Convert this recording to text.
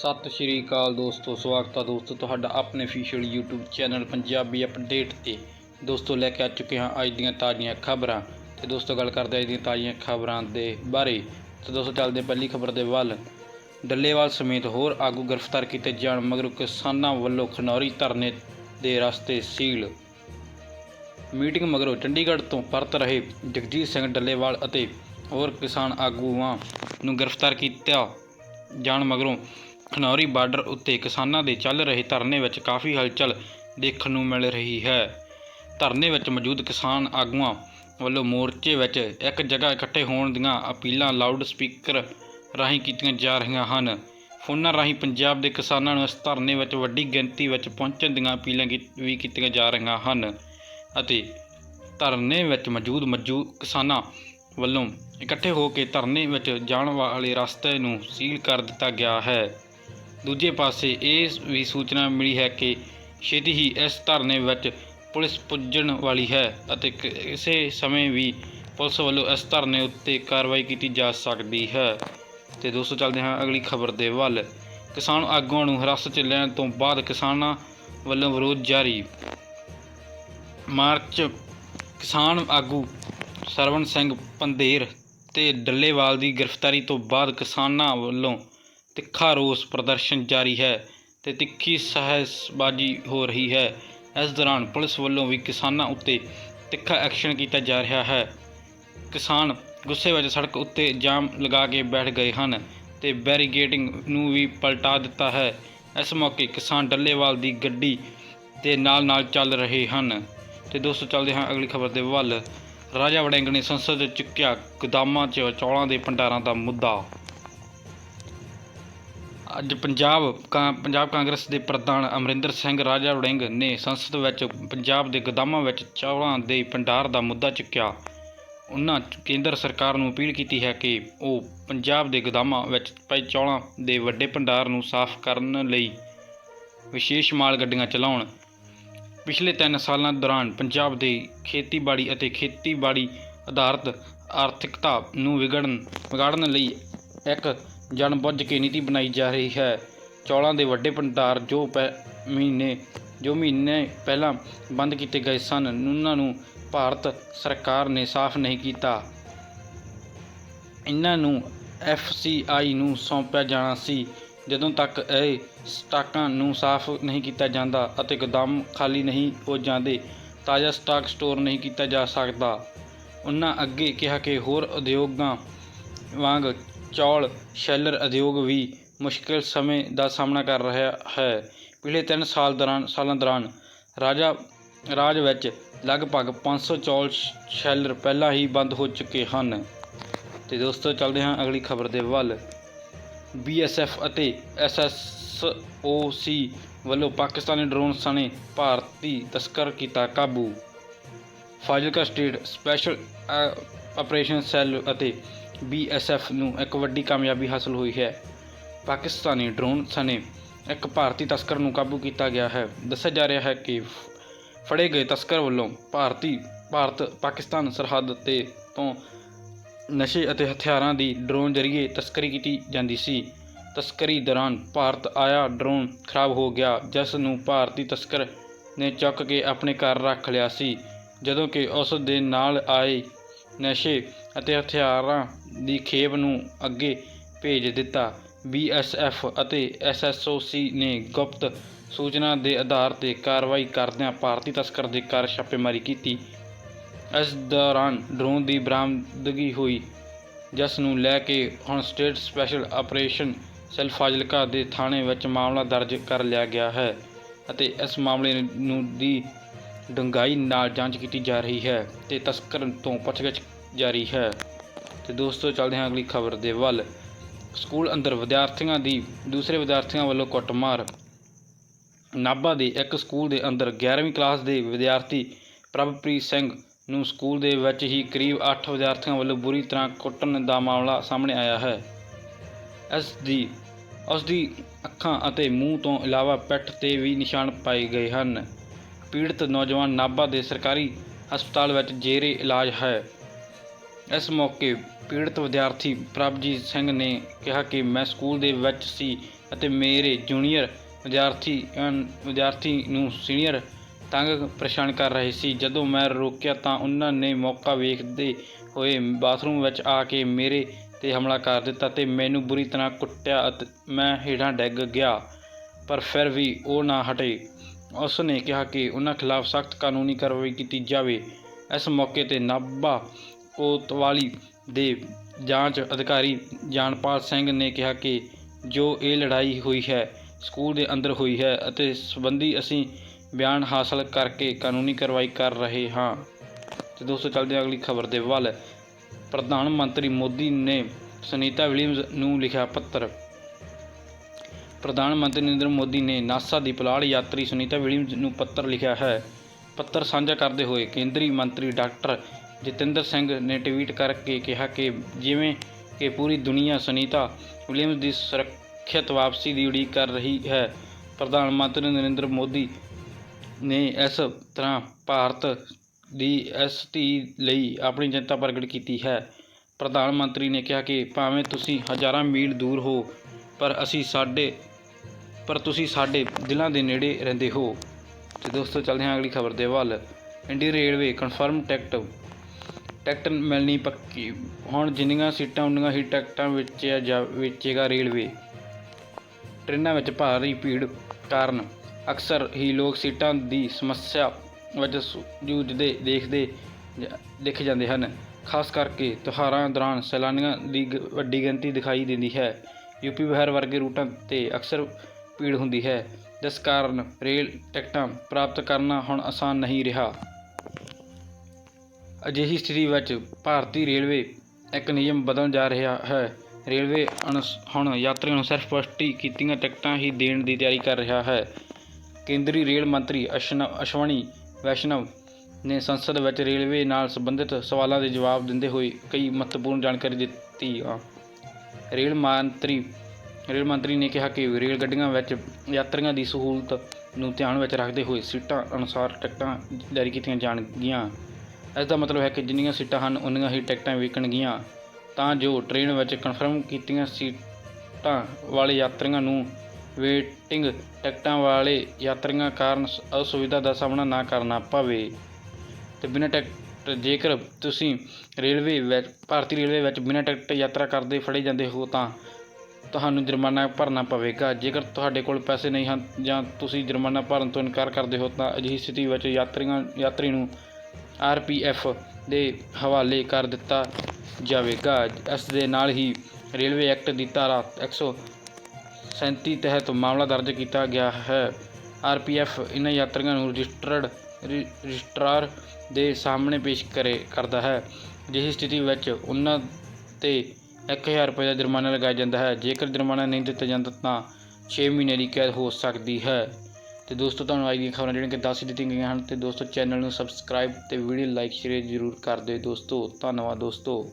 ਸਤਿ ਸ਼੍ਰੀ ਅਕਾਲ ਦੋਸਤੋ, ਸਵਾਗਤ ਹੈ ਦੋਸਤੋ ਤੁਹਾਡਾ ਆਪਣੇ official YouTube channel Punjabi update ਤੇ। ਦੋਸਤੋ, ਲੈ ਕੇ ਆ ਚੁੱਕੇ ਹਾਂ ਅੱਜ ਦੀਆਂ ਤਾਜ਼ੀਆਂ ਖਬਰਾਂ। ਤੇ ਦੋਸਤੋ, ਗੱਲ ਕਰਦੇ ਹਾਂ ਅੱਜ ਦੀਆਂ ਤਾਜ਼ੀਆਂ ਖਬਰਾਂ ਦੇ ਬਾਰੇ। ਤੇ ਦੋਸਤੋ, ਚੱਲਦੇ ਪਹਿਲੀ ਖਬਰ ਦੇ ਵੱਲ। ਡੱਲੇਵਾਲ ਸਮੇਤ ਹੋਰ ਆਗੂ ਗ੍ਰਿਫਤਾਰ ਕੀਤੇ ਜਾਣ ਮਗਰੋਂ ਕਿਸਾਨਾਂ ਵੱਲੋਂ ਖਨੌਰੀ ਧਰਨੇ ਦੇ ਰਸਤੇ ਸੀਲ। ਮੀਟਿੰਗ ਮਗਰੋਂ ਚੰਡੀਗੜ੍ਹ ਤੋਂ ਪਰਤ ਰਹੇ ਜਗਜੀਤ ਸਿੰਘ ਡੱਲੇਵਾਲ ਅਤੇ ਹੋਰ ਕਿਸਾਨ ਆਗੂਆਂ ਨੂੰ ਗ੍ਰਿਫਤਾਰ ਕੀਤਾ ਜਾਣ ਮਗਰੋਂ ਖਨੌਰੀ ਬਾਰਡਰ ਉੱਤੇ ਕਿਸਾਨਾਂ ਦੇ ਚੱਲ ਰਹੇ ਧਰਨੇ ਵਿੱਚ ਕਾਫੀ ਹਲਚਲ ਦੇਖਣ ਨੂੰ ਮਿਲ ਰਹੀ ਹੈ। ਧਰਨੇ ਵਿੱਚ ਮੌਜੂਦ ਕਿਸਾਨ ਆਗੂਆਂ ਵੱਲੋਂ ਮੋਰਚੇ ਵਿੱਚ ਇੱਕ ਜਗ੍ਹਾ ਇਕੱਠੇ ਹੋਣ ਦੀਆਂ ਅਪੀਲਾਂ ਲਾਊਡ ਸਪੀਕਰ ਰਾਹੀਂ ਕੀਤੀਆਂ ਜਾ ਰਹੀਆਂ ਹਨ। ਫੋਨਾਂ ਰਾਹੀਂ ਪੰਜਾਬ ਦੇ ਕਿਸਾਨਾਂ ਨੂੰ ਇਸ ਧਰਨੇ ਵਿੱਚ ਵੱਡੀ ਗਿਣਤੀ ਵਿੱਚ ਪਹੁੰਚਣ ਦੀਆਂ ਅਪੀਲਾਂ ਕੀ- ਵੀ ਕੀਤੀਆਂ ਜਾ ਰਹੀਆਂ ਹਨ ਅਤੇ ਧਰਨੇ ਵਿੱਚ ਮੌਜੂਦ ਮੌਜੂਦ ਕਿਸਾਨਾਂ ਵੱਲੋਂ ਇਕੱਠੇ ਹੋ ਕੇ ਧਰਨੇ ਵਿੱਚ ਜਾਣ ਵਾਲੇ ਰਸਤੇ ਨੂੰ ਸੀਲ ਕਰ ਦਿੱਤਾ ਗਿਆ ਹੈ। ਦੂਜੇ ਪਾਸੇ ਇਹ ਵੀ ਸੂਚਨਾ ਮਿਲੀ ਹੈ ਕਿ ਛੇਤੀ ਹੀ ਇਸ ਧਰਨੇ ਵਿੱਚ ਪੁਲਿਸ ਪੁੱਜਣ ਵਾਲੀ ਹੈ ਅਤੇ ਕਿਸੇ ਸਮੇਂ ਵੀ ਪੁਲਿਸ ਵੱਲੋਂ ਇਸ ਧਰਨੇ ਉੱਤੇ ਕਾਰਵਾਈ ਕੀਤੀ ਜਾ ਸਕਦੀ ਹੈ। ਤੇ ਦੋਸਤੋ, ਚੱਲਦੇ ਹਾਂ ਅਗਲੀ ਖਬਰ ਦੇ ਵੱਲ। ਕਿਸਾਨ ਆਗੂਆਂ ਨੂੰ ਹਿਰਾਸਤ 'ਚ ਲੈਣ ਤੋਂ ਬਾਅਦ ਕਿਸਾਨਾਂ ਵੱਲੋਂ ਵਿਰੋਧ ਜਾਰੀ। ਮਾਰਚ, ਕਿਸਾਨ ਆਗੂ ਸਰਵਣ ਸਿੰਘ ਪੰਧੇਰ ਤੇ ਡੱਲੇਵਾਲ ਦੀ ਗ੍ਰਿਫਤਾਰੀ ਤੋਂ ਬਾਅਦ ਕਿਸਾਨਾਂ ਵੱਲੋਂ ਤਿੱਖਾ ਰੋਸ ਪ੍ਰਦਰਸ਼ਨ ਜਾਰੀ ਹੈ ਤੇ ਤਿੱਖੀ ਸਹਿਸਬਾਜ਼ੀ ਹੋ ਰਹੀ ਹੈ। ਇਸ ਦੌਰਾਨ ਪੁਲਿਸ ਵੱਲੋਂ ਵੀ ਕਿਸਾਨਾਂ ਉੱਤੇ ਤਿੱਖਾ ਐਕਸ਼ਨ ਕੀਤਾ ਜਾ ਰਿਹਾ ਹੈ। ਕਿਸਾਨ ਗੁੱਸੇ ਵਿੱਚ ਸੜਕ ਉੱਤੇ ਜਾਮ ਲਗਾ ਕੇ ਬੈਠ ਗਏ ਹਨ ਤੇ ਬੈਰੀਗੇਡਿੰਗ ਨੂੰ ਵੀ ਪਲਟਾ ਦਿੱਤਾ ਹੈ। ਇਸ ਮੌਕੇ ਕਿਸਾਨ ਡੱਲੇਵਾਲ ਦੀ ਗੱਡੀ ਦੇ ਨਾਲ ਨਾਲ ਚੱਲ ਰਹੇ ਹਨ। ਤੇ ਦੋਸਤੋ, ਚੱਲਦੇ ਹਾਂ ਅਗਲੀ ਖਬਰ ਦੇ ਵੱਲ। ਰਾਜਾ ਵੜਿੰਗ ਨੇ ਸੰਸਦ 'ਚ ਚੁੱਕਿਆ ਗੋਦਾਮਾਂ 'ਚ ਚੌਲਾਂ ਦੇ ਭੰਡਾਰਾਂ ਦਾ ਮੁੱਦਾ ਅੱਜ ਪੰਜਾਬ ਕਾਂ- ਪੰਜਾਬ ਕਾਂਗਰਸ ਦੇ ਪ੍ਰਧਾਨ ਅਮਰਿੰਦਰ ਸਿੰਘ ਰਾਜਾ ਵੜਿੰਗ ਨੇ ਸੰਸਦ ਵਿੱਚ ਪੰਜਾਬ ਦੇ ਗੋਦਾਮਾਂ ਵਿੱਚ ਚੌਲਾਂ ਦੇ ਭੰਡਾਰ ਦਾ ਮੁੱਦਾ ਚੁੱਕਿਆ। ਉਹਨਾਂ ਕੇਂਦਰ ਸਰਕਾਰ ਨੂੰ ਅਪੀਲ ਕੀਤੀ ਹੈ ਕਿ ਉਹ ਪੰਜਾਬ ਦੇ ਗੋਦਾਮਾਂ ਵਿੱਚ ਪਏ ਚੌਲਾਂ ਦੇ ਵੱਡੇ ਭੰਡਾਰ ਨੂੰ ਸਾਫ਼ ਕਰਨ ਲਈ ਵਿਸ਼ੇਸ਼ ਮਾਲ ਗੱਡੀਆਂ ਚਲਾਉਣ। ਪਿਛਲੇ 3 ਸਾਲਾਂ ਦੌਰਾਨ ਪੰਜਾਬ ਦੇ ਖੇਤੀਬਾੜੀ ਅਤੇ ਖੇਤੀਬਾੜੀ ਆਧਾਰਿਤ ਆਰਥਿਕਤਾ ਨੂੰ ਵਿਗੜਨ, ਵਿਗਾੜਨ ਲਈ ਇੱਕ ਜਾਣਬੁੱਝ ਕੇ ਨੀਤੀ ਬਣਾਈ ਜਾ ਰਹੀ ਹੈ। ਚੌਲਾਂ ਦੇ ਵੱਡੇ ਭੰਡਾਰ ਜੋ ਪੈ- ਮਹੀਨੇ, ਜੋ ਮਹੀਨੇ ਪਹਿਲਾਂ ਬੰਦ ਕੀਤੇ ਗਏ ਸਨ, ਉਹਨਾਂ ਨੂੰ ਭਾਰਤ ਸਰਕਾਰ ਨੇ ਸਾਫ਼ ਨਹੀਂ ਕੀਤਾ। ਇਹਨਾਂ ਨੂੰ ਐਫਸੀਆਈ ਨੂੰ ਸੌਂਪਿਆ ਜਾਣਾ ਸੀ। ਜਦੋਂ ਤੱਕ ਇਹ ਸਟਾਕਾਂ ਨੂੰ ਸਾਫ਼ ਨਹੀਂ ਕੀਤਾ ਜਾਂਦਾ ਅਤੇ ਗੋਦਾਮ ਖਾਲੀ ਨਹੀਂ ਹੋ ਜਾਂਦੇ, ਤਾਜ਼ਾ ਸਟਾਕ ਸਟੋਰ ਨਹੀਂ ਕੀਤਾ ਜਾ ਸਕਦਾ। ਉਹਨਾਂ ਅੱਗੇ ਕਿਹਾ ਕਿ ਹੋਰ ਉਦਯੋਗਾਂ ਵਾਂਗ ਚੌਲ, ਸ਼ੈਲਰ ਉਦਯੋਗ ਵੀ ਮੁਸ਼ਕਲ ਸਮੇਂ ਦਾ ਸਾਹਮਣਾ ਕਰ ਰਿਹਾ ਹੈ। ਪਿਛਲੇ 3 ਸਾਲ ਦੌਰਾਨ ਸਾਲਾਂ ਦੌਰਾਨ ਰਾਜਾ ਰਾਜ ਵਿੱਚ ਲਗਭਗ 500 ਚੌਲ, ਸ਼ੈਲਰ ਪਹਿਲਾਂ ਹੀ ਬੰਦ ਹੋ ਚੁੱਕੇ ਹਨ। ਤੇ ਦੋਸਤੋ, ਚੱਲਦੇ ਹਾਂ ਅਗਲੀ ਖਬਰ ਦੇ ਵੱਲ। ਬੀਐਸਐਫ ਅਤੇ ਐਸਐਸਓਸੀ ਵੱਲੋਂ ਪਾਕਿਸਤਾਨੀ ਡਰੋਨ ਸਣੇ ਭਾਰਤੀ ਤਸਕਰ ਕੀਤਾ ਕਾਬੂ। Fazilka state special operation cell ਅਤੇ ਬੀਐਸਐਫ ਨੂੰ ਇੱਕ ਵੱਡੀ ਕਾਮਯਾਬੀ ਹਾਸਲ ਹੋਈ ਹੈ। ਪਾਕਿਸਤਾਨੀ ਡਰੋਨ ਸਣੇ ਇੱਕ ਭਾਰਤੀ ਤਸਕਰ ਨੂੰ ਕਾਬੂ ਕੀਤਾ ਗਿਆ ਹੈ। ਦੱਸਿਆ ਜਾ ਰਿਹਾ ਹੈ ਕਿ ਫੜੇ ਗਏ ਤਸਕਰ ਵੱਲੋਂ ਭਾਰਤੀ, ਭਾਰਤ, ਪਾਕਿਸਤਾਨ ਸਰਹੱਦ ਤੇ ਤੋਂ ਨਸ਼ੇ ਅਤੇ ਹਥਿਆਰਾਂ ਦੀ ਡਰੋਨ ਜ਼ਰੀਏ ਤਸਕਰੀ ਕੀਤੀ ਜਾਂਦੀ ਸੀ। ਤਸਕਰੀ ਦੌਰਾਨ ਭਾਰਤ ਆਇਆ, ਡਰੋਨ ਖਰਾਬ ਹੋ ਗਿਆ, ਜਿਸ ਨੂੰ ਭਾਰਤੀ ਤਸਕਰ ਨੇ ਚੁੱਕ ਕੇ ਆਪਣੇ ਘਰ ਰੱਖ ਲਿਆ ਸੀ। ਜਦੋਂ ਕਿ ਉਸ ਦੇ ਨਾਲ ਆਏ ਨਸ਼ੇ ਅਤੇ ਹਥਿਆਰਾਂ ਦੀ ਖੇਪ ਨੂੰ ਅੱਗੇ ਭੇਜ ਦਿੱਤਾ। ਬੀਐਸਐਫ ਅਤੇ ਐਸਐਸਓਸੀ ਨੇ ਗੁਪਤ ਸੂਚਨਾ ਦੇ ਆਧਾਰ ਤੇ ਕਾਰਵਾਈ ਕਰਦਿਆਂ ਭਾਰਤੀ ਤਸਕਰ ਦੇ ਘਰ ਛਾਪੇਮਾਰੀ ਕੀਤੀ। ਇਸ ਦੌਰਾਨ ਡਰੋਨ ਦੀ ਬਰਾਮਦਗੀ ਹੋਈ, ਜਿਸ ਨੂੰ ਲੈ ਕੇ ਹੁਣ state special operation cell Fazilka ਦੇ ਥਾਣੇ ਵਿੱਚ ਮਾਮਲਾ ਦਰਜ ਕਰ ਲਿਆ ਗਿਆ ਹੈ ਅਤੇ ਇਸ ਮਾਮਲੇ ਨੂੰ ਦੀ ਡੂੰਘਾਈ ਨਾਲ ਜਾਂਚ ਕੀਤੀ ਜਾ ਰਹੀ ਹੈ ਤੇ ਤਸਕਰ ਤੋਂ ਪੁੱਛਗਿੱਛ ਜਾਰੀ ਹੈ। ਤੇ ਦੋਸਤੋ, ਚੱਲਦੇ ਹਾਂ ਅਗਲੀ ਖਬਰ ਦੇ ਵੱਲ। ਸਕੂਲ ਅੰਦਰ ਵਿਦਿਆਰਥੀਆਂ ਦੀ, ਦੂਸਰੇ ਵਿਦਿਆਰਥੀਆਂ ਵੱਲੋਂ ਕੁੱਟਮਾਰ। ਨਾਭਾ ਦੇ ਇੱਕ ਸਕੂਲ ਦੇ ਅੰਦਰ 11ਵੀਂ ਕਲਾਸ ਦੇ ਵਿਦਿਆਰਥੀ ਪ੍ਰਭਪ੍ਰੀਤ ਸਿੰਘ ਨੂੰ ਸਕੂਲ ਦੇ ਵਿੱਚ ਹੀ ਕਰੀਬ 8 ਵਿਦਿਆਰਥੀਆਂ ਵੱਲੋਂ ਬੁਰੀ ਤਰ੍ਹਾਂ ਕੁੱਟਣ ਦਾ ਮਾਮਲਾ ਸਾਹਮਣੇ ਆਇਆ ਹੈ। ਇਸ ਦੀ, ਉਸ ਦੀ ਅੱਖਾਂ ਅਤੇ ਮੂੰਹ ਤੋਂ ਇਲਾਵਾ ਪਿੱਠ ਤੇ ਵੀ ਨਿਸ਼ਾਨ ਪਾਏ ਗਏ ਹਨ। ਪੀੜਤ ਨੌਜਵਾਨ ਨਾਭਾ ਦੇ ਸਰਕਾਰੀ ਹਸਪਤਾਲ ਵਿੱਚ ਜੇਰੇ ਇਲਾਜ ਹੈ। ਇਸ ਮੌਕੇ ਪੀੜਤ ਵਿਦਿਆਰਥੀ ਪ੍ਰਭਜੀਤ ਸਿੰਘ ਨੇ ਕਿਹਾ ਕਿ ਮੈਂ ਸਕੂਲ ਦੇ ਵਿੱਚ ਸੀ ਅਤੇ ਮੇਰੇ ਜੂਨੀਅਰ ਵਿਦਿਆਰਥੀ ਵਿਦਿਆਰਥੀ ਨੂੰ ਸੀਨੀਅਰ ਤੰਗ ਪਰੇਸ਼ਾਨ ਕਰ ਰਹੇ ਸੀ। ਜਦੋਂ ਮੈਂ ਰੋਕਿਆ ਤਾਂ ਉਹਨਾਂ ਨੇ ਮੌਕਾ ਵੇਖਦੇ ਹੋਏ ਬਾਥਰੂਮ ਵਿੱਚ ਆ ਕੇ ਮੇਰੇ ਤੇ ਹਮਲਾ ਕਰ ਦਿੱਤਾ ਤੇ ਮੈਨੂੰ ਬੁਰੀ ਤਰ੍ਹਾਂ ਕੁੱਟਿਆ ਅਤੇ ਮੈਂ ਹੇਠਾਂ ਡਿੱਗ ਗਿਆ, ਪਰ ਫਿਰ ਵੀ ਉਹ ਨਾ ਹਟੇ। ਉਸ ਨੇ ਕਿਹਾ ਕਿ ਉਹਨਾਂ ਖਿਲਾਫ ਸਖਤ ਕਾਨੂੰਨੀ ਕਾਰਵਾਈ ਕੀਤੀ ਜਾਵੇ। ਇਸ ਮੌਕੇ ਤੇ ਨਾਭਾ ਕੋਤਵਾਲੀ ਦੇ ਜਾਂਚ ਅਧਿਕਾਰੀ ਜਾਨਪਾਲ ਸਿੰਘ ਨੇ ਕਿਹਾ ਕਿ ਜੋ ਇਹ ਲੜਾਈ ਹੋਈ ਹੈ, ਸਕੂਲ ਦੇ ਅੰਦਰ ਹੋਈ ਹੈ ਅਤੇ ਸੰਬੰਧੀ ਅਸੀਂ ਬਿਆਨ ਹਾਸਲ ਕਰਕੇ ਕਾਨੂੰਨੀ ਕਾਰਵਾਈ ਕਰ ਰਹੇ ਹਾਂ। ਤੇ ਦੋਸਤੋ, ਚੱਲਦੇ ਹਾਂ ਅਗਲੀ ਖਬਰ ਦੇ ਵੱਲ। ਪ੍ਰਧਾਨ ਮੰਤਰੀ ਮੋਦੀ ਨੇ ਸੁਨੀਤਾ ਵਿਲੀਅਮਸ ਨੂੰ ਲਿਖਿਆ ਪੱਤਰ। ਪ੍ਰਧਾਨ ਮੰਤਰੀ ਨਰਿੰਦਰ ਮੋਦੀ ਨੇ ਨਾਸਾ ਦੀ ਪੁਲਾੜ ਯਾਤਰੀ ਸੁਨੀਤਾ ਵਿਲੀਅਮਜ਼ ਨੂੰ ਪੱਤਰ ਲਿਖਿਆ ਹੈ। ਪੱਤਰ ਸਾਂਝਾ ਕਰਦੇ ਹੋਏ ਕੇਂਦਰੀ ਮੰਤਰੀ ਡਾਕਟਰ ਜਤਿੰਦਰ ਸਿੰਘ ਨੇ ਟਵੀਟ ਕਰਕੇ ਕਿਹਾ ਕਿ ਜਿਵੇਂ ਕਿ ਪੂਰੀ ਦੁਨੀਆ ਸੁਨੀਤਾ ਵਿਲੀਅਮਸ ਦੀ ਸੁਰੱਖਿਅਤ ਵਾਪਸੀ ਦੀ ਉਡੀਕ ਕਰ ਰਹੀ ਹੈ, ਪ੍ਰਧਾਨ ਮੰਤਰੀ ਨਰਿੰਦਰ ਮੋਦੀ ਨੇ ਇਸ ਤਰ੍ਹਾਂ ਭਾਰਤ ਦੀ ਇਸ ਧੀ ਲਈ ਆਪਣੀ ਚਿੰਤਾ ਪ੍ਰਗਟ ਕੀਤੀ ਹੈ। ਪ੍ਰਧਾਨ ਮੰਤਰੀ ਨੇ ਕਿਹਾ ਕਿ ਭਾਵੇਂ ਤੁਸੀਂ ਹਜ਼ਾਰਾਂ ਮੀਲ ਦੂਰ ਹੋ, ਪਰ ਅਸੀਂ ਸਾਡੇ ਪਰ ਤੁਸੀਂ ਸਾਡੇ ਦਿਲਾਂ ਦੇ ਨੇੜੇ ਰਹਿੰਦੇ ਹੋ। ਤੇ ਦੋਸਤੋ, ਚੱਲਦੇ ਹਾਂ ਅਗਲੀ ਖਬਰ ਦੇ ਵੱਲ। Indian railway confirm ticket. Ticket ਮਿਲਣੀ ਪੱਕੀ। ਹੁਣ ਜਿੰਨੀਆਂ ਸੀਟਾਂ, ਉਨੀਆਂ ਹੀ ਟਿਕਟਾਂ ਵੇਚਿਆ ਜਾ, ਵੇਚੇਗਾ ਰੇਲਵੇ। ਟ੍ਰੇਨਾਂ ਵਿੱਚ ਭਾਰੀ ਭੀੜ ਕਾਰਨ ਅਕਸਰ ਹੀ ਲੋਕ ਸੀਟਾਂ ਦੀ ਸਮੱਸਿਆ ਵਿੱਚ ਜੂਝਦੇ ਦੇਖਦੇ ਦੇਖੇ ਜਾਂਦੇ ਹਨ। ਖਾਸ ਕਰਕੇ ਤਿਉਹਾਰਾਂ ਦੌਰਾਨ ਸੈਲਾਨੀਆਂ ਦੀ ਗ- ਵੱਡੀ ਗਿਣਤੀ ਦਿਖਾਈ ਦਿੰਦੀ ਹੈ। ਯੂਪੀ ਬਿਹਾਰ ਵਰਗੇ ਰੂਟਾਂ ਤੇ ਅਕਸਰ ਭੀੜ ਹੁੰਦੀ ਹੈ, ਜਿਸ ਕਾਰਨ ਰੇਲ ਟਿਕਟਾਂ ਪ੍ਰਾਪਤ ਕਰਨਾ ਹੁਣ ਆਸਾਨ ਨਹੀਂ ਰਿਹਾ। ਅਜਿਹੀ ਸਥਿਤੀ ਵਿੱਚ ਭਾਰਤੀ ਰੇਲਵੇ ਇੱਕ ਨਿਯਮ ਬਦਲਣ ਜਾ ਰਿਹਾ ਹੈ। ਰੇਲਵੇ ਅਨੁਸ- ਹੁਣ ਯਾਤਰੀਆਂ ਨੂੰ ਸਿਰਫ ਪੁਸ਼ਟੀ ਕੀਤੀਆਂ ਟਿਕਟਾਂ ਹੀ ਦੇਣ ਦੀ ਤਿਆਰੀ ਕਰ ਰਿਹਾ ਹੈ। ਕੇਂਦਰੀ ਰੇਲ ਮੰਤਰੀ ਅਸ਼ਨ, ਅਸ਼ਵਨੀ ਵੈਸ਼ਨਵ ਨੇ ਸੰਸਦ ਵਿੱਚ ਰੇਲਵੇ ਨਾਲ ਸੰਬੰਧਿਤ ਸਵਾਲਾਂ ਦੇ ਜਵਾਬ ਦਿੰਦੇ ਹੋਏ ਕਈ ਮਹੱਤਵਪੂਰਨ ਜਾਣਕਾਰੀ ਦਿੱਤੀ ਆ। ਰੇਲ ਮੰਤਰੀ ਰੇਲ ਮੰਤਰੀ ਨੇ ਕਿਹਾ ਕਿ ਰੇਲ ਗੱਡੀਆਂ ਵਿੱਚ ਯਾਤਰੀਆਂ ਦੀ ਸਹੂਲਤ ਨੂੰ ਧਿਆਨ ਵਿੱਚ ਰੱਖਦੇ ਹੋਏ ਸੀਟਾਂ ਅਨੁਸਾਰ ਟਿਕਟਾਂ ਜਾਰੀ ਕੀਤੀਆਂ ਜਾਣਗੀਆਂ। ਇਸ ਦਾ ਮਤਲਬ ਹੈ ਕਿ ਜਿੰਨੀਆਂ ਸੀਟਾਂ ਹਨ, ਉਨੀਆਂ ਹੀ ਟਿਕਟਾਂ ਵਿਕਣਗੀਆਂ। ਤਾਂ ਜੋ ਟ੍ਰੇਨ ਵਿੱਚ ਕਨਫਰਮ ਕੀਤੀਆਂ ਸੀਟਾਂ ਵਾਲੇ ਯਾਤਰੀਆਂ ਨੂੰ ਵੇਟਿੰਗ ਟਿਕਟਾਂ ਵਾਲੇ ਯਾਤਰੀਆਂ ਕਾਰਨ ਸ- ਅਸੁਵਿਧਾ ਦਾ ਸਾਹਮਣਾ ਨਾ ਕਰਨਾ ਪਵੇ। ਤੇ ਬਿਨਾਂ ਟਿਕਟ, ਜੇਕਰ ਤੁਸੀਂ ਰੇਲਵੇ ਵਿੱਚ, ਭਾਰਤੀ ਰੇਲਵੇ ਵਿੱਚ ਬਿਨਾਂ ਟਿਕਟ ਯਾਤਰਾ ਕਰਦੇ ਫੜੇ ਜਾਂਦੇ ਹੋ, ਤਾਂ ਤੁਹਾਨੂੰ ਜੁਰਮਾਨਾ ਭਰਨਾ ਪਵੇਗਾ। ਜੇਕਰ ਤੁਹਾਡੇ ਕੋਲ ਪੈਸੇ ਨਹੀਂ ਹਨ ਜਾਂ ਤੁਸੀਂ ਜੁਰਮਾਨਾ ਭਰਨ ਤੋਂ ਇਨਕਾਰ ਕਰਦੇ ਹੋ, ਤਾਂ ਅਜਿਹੀ ਸਥਿਤੀ ਵਿੱਚ ਯਾਤਰੀਆਂ, ਯਾਤਰੀ ਨੂੰ ਆਰਪੀਐਫ ਦੇ ਹਵਾਲੇ ਕਰ ਦਿੱਤਾ ਜਾਵੇਗਾ। ਇਸ ਦੇ ਨਾਲ ਹੀ ਰੇਲਵੇ ਐਕਟ ਦੀ ਧਾਰਾ 137 ਤਹਿਤ ਮਾਮਲਾ ਦਰਜ ਕੀਤਾ ਗਿਆ ਹੈ। ਆਰਪੀਐਫ ਇਹਨਾਂ ਯਾਤਰੀਆਂ ਨੂੰ ਰਜਿਸਟਰਡ ਰਜਿਸਟਰਾਰ ਦੇ ਸਾਹਮਣੇ ਪੇਸ਼ ਕਰੇ, ਕਰਦਾ ਹੈ। ਅਜਿਹੀ ਸਥਿਤੀ ਵਿੱਚ ਉਹਨਾਂ ਤੇ 1000 ਰੁਪਏ ਦਾ ਜੁਰਮਾਨਾ ਲਗਾਇਆ ਜਾਂਦਾ ਹੈ। ਜੇਕਰ ਜੁਰਮਾਨਾ ਨਹੀਂ ਦਿੱਤਾ ਜਾਂਦਾ ਤਾਂ 6 ਮਹੀਨੇ ਦੀ ਕੈਦ ਹੋ ਸਕਦੀ ਹੈ। ਤੇ ਦੋਸਤੋ, ਤੁਹਾਨੂੰ ਅੱਜ ਦੀਆਂ ਖਬਰਾਂ ਜਿਹੜੀਆਂ ਕਿ ਦੱਸ ਦਿੱਤੀਆਂ ਗਈਆਂ ਹਨ ਤੇ ਦੋਸਤੋ, ਚੈਨਲ ਨੂੰ ਸਬਸਕ੍ਰਾਈਬ ਤੇ ਵੀਡੀਓ ਲਾਈਕ ਸ਼ੇਅਰ ਜ਼ਰੂਰ ਕਰ ਦਿਓ ਦੋਸਤੋ। ਧੰਨਵਾਦ ਦੋਸਤੋ।